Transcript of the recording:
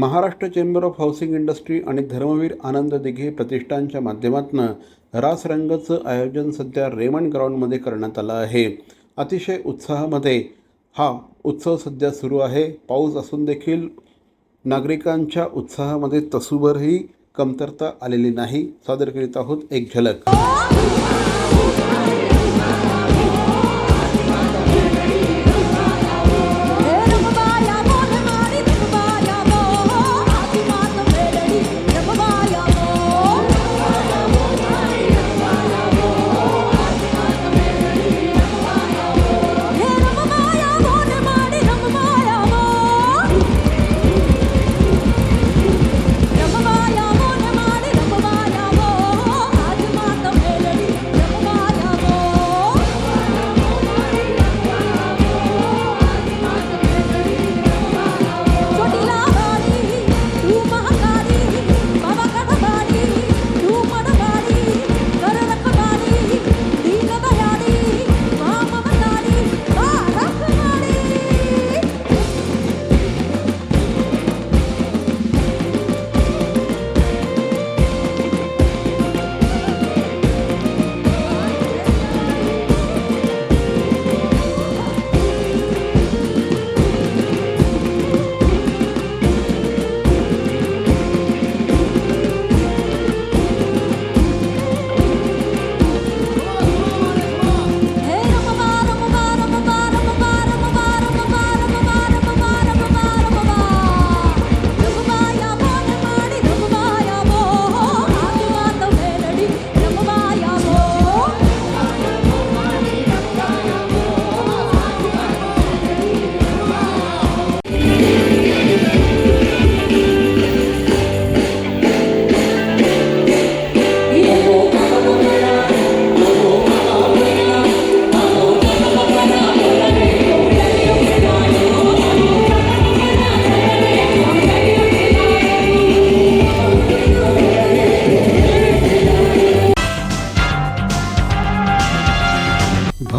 Maharashtra chamber of housing industry आणि धर्मवीर आनंद दिघे प्रतिष्ठानच्या माध्यमातून रासरंगचं आयोजन सध्या रेमंड ग्राउंडमध्ये करण्यात आलं आहे. अतिशय उत्साहामध्ये हा उत्सव सध्या सुरू आहे. पाऊस असून देखील नागरिकांच्या उत्साहामध्ये तसूभरही कमतरता आलेली नाही. सादर करीत आहोत एक झलक.